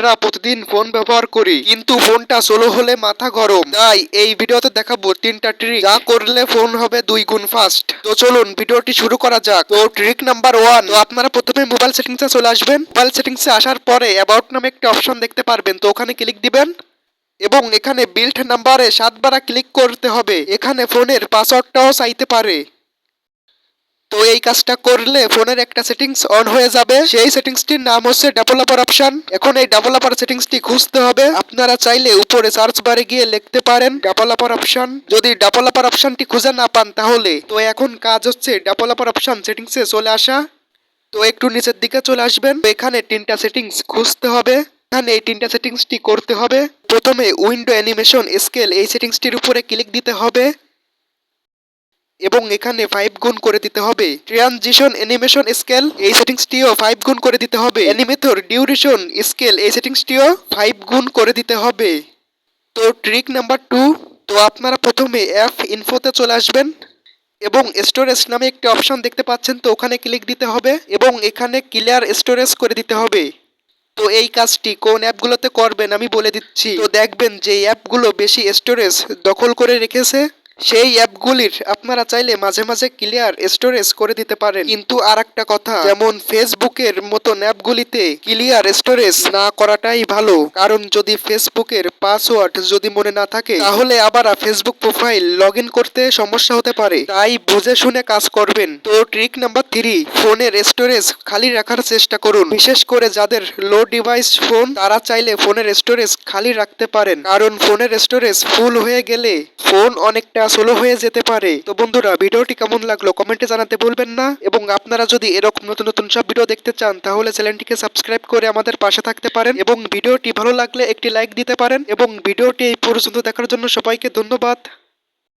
আমরা প্রতিদিন ফোন ব্যবহার করি, কিন্তু ফোনটা স্লো হলে মাথা গরম। তাই এই ভিডিওতে দেখাবো তিনটা ট্রিক যা করলে ফোন হবে দুই গুণ ফাস্ট তো চলুন, ভিডিওটি শুরু করা যাক। তো ট্রিক নাম্বার ওয়ান তো আপনারা প্রথমে মোবাইল সেটিংসে চলে আসবেন। মোবাইল সেটিংসে আসার পরে অ্যাবাউট নামে একটি অপশন দেখতে পারবেন। তো ওখানে ক্লিক দিবেন। এবং এখানে বিল্ড নাম্বারে সাতবার ক্লিক করতে হবে। এখানে ফোনের পাসওয়ার্ডটাও চাইতে পারে। তো এই কাজটা করলে ফোনের একটা সেটিংস অন হয়ে যাবে। সেই সেটিংসটির নাম হচ্ছে ডেভেলপার অপশন এখন এই ডেভেলপার সেটিংসটি খুঁজতে হবে। আপনারা চাইলে উপরে সার্চ বারে গিয়ে লিখতে পারেন ডেভেলপার অপশন যদি ডেভেলপার অপশনটি খুঁজে না পান তাহলে। তো এখন কাজ হচ্ছে ডেভেলপার অপশন সেটিংসে চলে আসা। তো একটু নিচের দিকে চলে আসবেন। এখানে তিনটা সেটিংস খুঁজতে হবে। এখানে এই তিনটা সেটিংসটি করতে হবে। প্রথমে উইন্ডো অ্যানিমেশন স্কেল এই সেটিংসটির উপরে ক্লিক দিতে হবে। এবং এখানে ফাইভ গুণ করে দিতে হবে। ট্রানজিশন অ্যানিমেশন স্কেল এই সেটিংসটিও ফাইভ গুণ করে দিতে হবে। অ্যানিমেটর ডিউরেশন স্কেল এই সেটিংসটিও ফাইভ গুণ করে দিতে হবে। তো ট্রিক নাম্বার টু তো আপনারা প্রথমে অ্যাপ ইনফোতে চলে আসবেন এবং স্টোরেজ নামে একটি অপশন দেখতে পাচ্ছেন, তো ওখানে ক্লিক দিতে হবে এবং এখানে ক্লিয়ার স্টোরেজ করে দিতে হবে। তো এই কাজটি কোন অ্যাপগুলোতে করবেন আমি বলে দিচ্ছি। তো দেখবেন যে অ্যাপগুলো বেশি স্টোরেজ দখল করে রেখেছে। সেই অ্যাপগুলির আপনারা চাইলে মাঝে মাঝে ক্লিয়ার স্টোরেজ করে দিতে পারেন। কিন্তু আর একটা কথা, যেমন ফেসবুকের মতন অ্যাপগুলিতে ক্লিয়ার স্টোরেজ না করাটাই ভালো। কারণ যদি ফেসবুকের পাসওয়ার্ড যদি মনে না থাকে, তাহলে আবার ফেসবুক প্রোফাইল লগ করতে সমস্যা হতে পারে। তাই বুঝে শুনে কাজ করবেন। তো ট্রিক নাম্বার থ্রি, ফোনের স্টোরেজ খালি রাখার চেষ্টা করুন। বিশেষ করে যাদের লো ডিভাইস ফোন, তারা চাইলে ফোনের স্টোরেজ খালি রাখতে পারেন। কারণ ফোনের স্টোরেজ ফুল হয়ে গেলে ফোন অনেকটা স্লো হয়ে যেতে পারে। তো বন্ধুরা, ভিডিওটি কেমন লাগল কমেন্টে জানাতে ভুলবেন না। এবং আপনারা যদি এরকম নতুন নতুন সব ভিডিও দেখতে চান, তাহলে চ্যানেলটিকে সাবস্ক্রাইব করে আমাদের পাশে থাকতে পারেন এবং ভিডিওটি ভালো লাগলে একটি লাইক দিতে পারেন এবং ভিডিওটি এই পর্যন্ত দেখার জন্য সবাইকে ধন্যবাদ।